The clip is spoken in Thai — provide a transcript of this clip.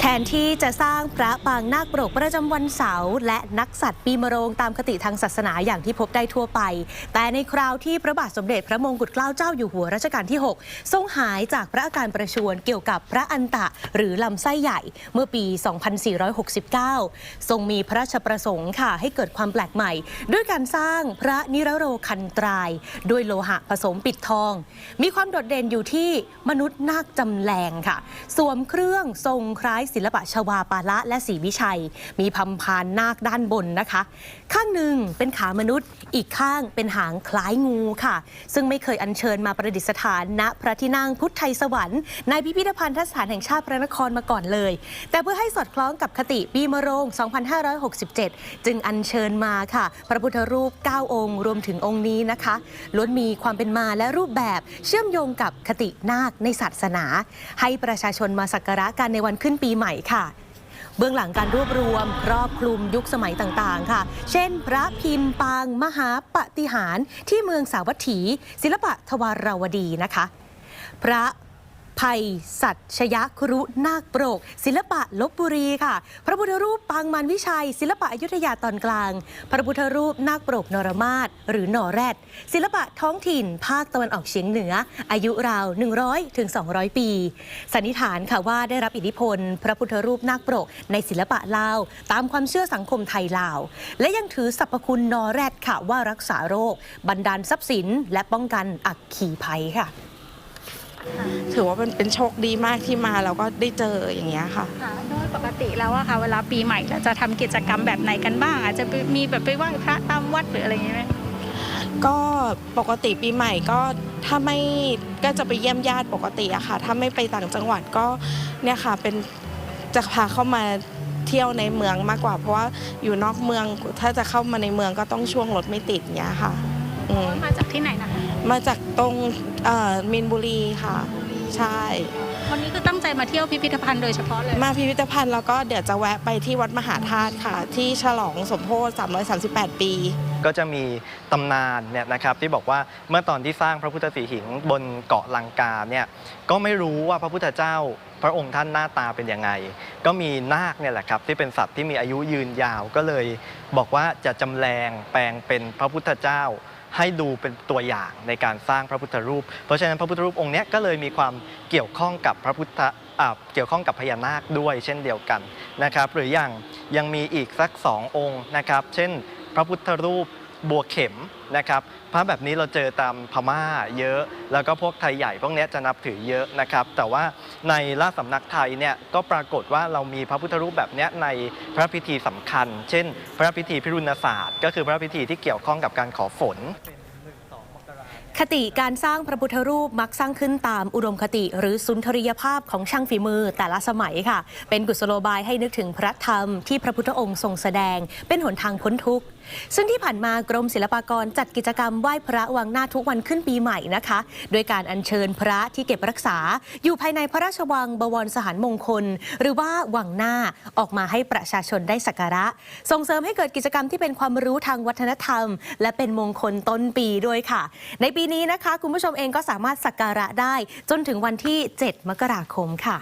แทนที่จะสร้างพระปางนาคปรกประจำวันเสาร์และนักสัตว์ปีมะโรงตามคติทางศาสนาอย่างที่พบได้ทั่วไป แต่ในคราวที่พระบาทสมเด็จพระมงกุฎเกล้าเจ้าอยู่หัวรัชกาลที่ 6 ทรงหายจากพระอาการประชวรเกี่ยวกับพระอันตะ หรือลำไส้ใหญ่เมื่อปี 2469 ทรงมีพระราชประสงค์ค่ะให้เกิดความแปลกใหม่ ด้วยการสร้างพระนิรโรคันตราย ด้วยโลหะผสมปิดทอง มีความโดดเด่นอยู่ที่มนุษย์นาคจำแรงค่ะ สวมเครื่องทรงคล้ายศิลปะชวาปาละและศรีวิชัย มีพัมพานนาคด้านบนนะคะ ข้างหนึ่งเป็นขามนุษย์ อีกข้างเป็นหางคล้ายงูค่ะ ซึ่งไม่เคยอัญเชิญมาประดิษฐานณพระที่นั่งพุทธไทยสวรรค์ในพิพิธภัณฑสถานแห่งชาติพระนครมาก่อนเลย แต่เพื่อให้สอดคล้องกับคติปีมะโรง 2567 จึงอัญเชิญมาค่ะ พระพุทธรูป 9 องค์ รวมถึงองค์นี้นะคะล้วนมีความเป็นมาและรูปแบบเชื่อมโยงกับคตินาคในศาสนา ให้ประชาชนมาสักการะกันในวันขึ้นึ้นปีใหม่ค่ะ เบื้องหลังการรวบรวม ครอบคลุมยุคสมัยต่างๆ ค่ะ เช่น พระพิมพ์ปางมหาปฏิหารที่เมืองสาวัตถี ศิลปะทวาราวดีนะคะ พระ ภัยสัชยครุนาคโปรก ศิลปะลบบุรีค่ะ พระพุทธรูปปางมันวิชัย ศิลปะอยุธยาตอนกลาง พระพุทธรูปนาคโปรกนรมาศหรือนอแรด ศิลปะท้องถิ่น ภาคตะวันออกเฉียงเหนือ อายุราว 100ถึง200 ปี สันนิษฐานค่ะว่าได้รับอิทธิพล พระพุทธรูปนาคโปรก ในศิลปะลาว ตามความเชื่อสังคมไทยลาว และยังถือสรรพคุณนอแรดค่ะว่ารักษาโรค บรรดาลทรัพย์สิน และป้องกันอักขีภัยค่ะ ถือว่าเป็นเป็นโชคดีมากที่มาแล้วก็ได้เจออย่างเงี้ยค่ะ ค่ะโดยปกติแล้วอะค่ะ เวลาปีใหม่เราจะทำกิจกรรมแบบไหนกันบ้าง อาจจะไปมีแบบไปไหว้พระตามวัดหรืออะไรอย่างเงี้ยไหมก็ปกติปีใหม่ก็ถ้าไม่ก็จะไปเยี่ยมญาติปกติอะค่ะ ถ้าไม่ไปต่างจังหวัดก็เนี่ยค่ะเป็นจะพาเข้ามาเที่ยวในเมืองมากกว่า เพราะว่าอยู่นอกเมืองถ้าจะเข้ามาในเมืองก็ต้องช่วงรถไม่ติดเงี้ยค่ะ อืมมาจากที่ไหนนะคะมาจากตรงเอ่อมีนบุรีค่ะ ใช่ วันนี้คือตั้งใจมาเที่ยวพิพิธภัณฑ์โดยเฉพาะเลย มาพิพิธภัณฑ์แล้วก็เดี๋ยวจะแวะไปที่วัดมหาธาตุค่ะ ที่ฉลองสมโพธิ338 ปี ก็จะมีตำนานเนี่ยนะครับที่บอกว่าเมื่อตอนที่สร้างพระพุทธสีหิงบนเกาะลังกาเนี่ยก็ไม่รู้ว่าพระพุทธเจ้าพระองค์ท่านหน้าตาเป็นยังไง ก็มีนาคเนี่ยแหละครับที่เป็นสัตว์ที่มีอายุยืนยาวก็เลย บอกว่าจะจำแรงแปลงเป็นพระพุทธเจ้า ให้ดูเป็นตัวอย่างในการสร้างพระพุทธรูป เพราะฉะนั้นพระพุทธรูปองค์นี้ก็เลยมีความเกี่ยวข้องกับพระพุทธเกี่ยวข้องกับพญานาคด้วยเช่นเดียวกันนะครับ หรืออย่างยังมีอีกสักสององค์นะครับ เช่น พระพุทธรูป บัวเข็มนะครับพระแบบนี้เราเจอตามพม่าเยอะ แล้วก็พวกไทยใหญ่พวกนี้จะนับถือเยอะนะครับ แต่ว่าในราชสำนักไทยเนี่ยก็ปรากฏว่าเรามีพระพุทธรูปแบบนี้ในพระพิธีสำคัญ เช่น พระพิธีพิรุณศาสตร์ ก็คือพระพิธีที่เกี่ยวข้องกับการขอฝน คติการสร้างพระพุทธรูปมักสร้างขึ้นตามอุดมคติ หรือสุนทรียภาพของช่างฝีมือแต่ละสมัยค่ะ เป็นกุศโลบายให้นึกถึงพระธรรมที่พระพุทธองค์ทรงแสดง เป็นหนทางพ้นทุกข์ ซึ่งที่ผ่านมากรมศิลปากรจัดกิจกรรมไหว้พระวังหน้าทุกวันขึ้นปีใหม่นะคะ โดยการอัญเชิญพระที่เก็บรักษา อยู่ภายในพระราชวังบวรสหารมงคล หรือว่าวังหน้าออกมาให้ประชาชนได้สักการะ ส่งเสริมให้เกิดกิจกรรมที่เป็นความรู้ทางวัฒนธรรม และเป็นมงคลต้นปีด้วยค่ะ ในปีนี้นะคะ คุณผู้ชมเองก็สามารถสักการะได้ จนถึงวันที่ 7 มกราคมค่ะ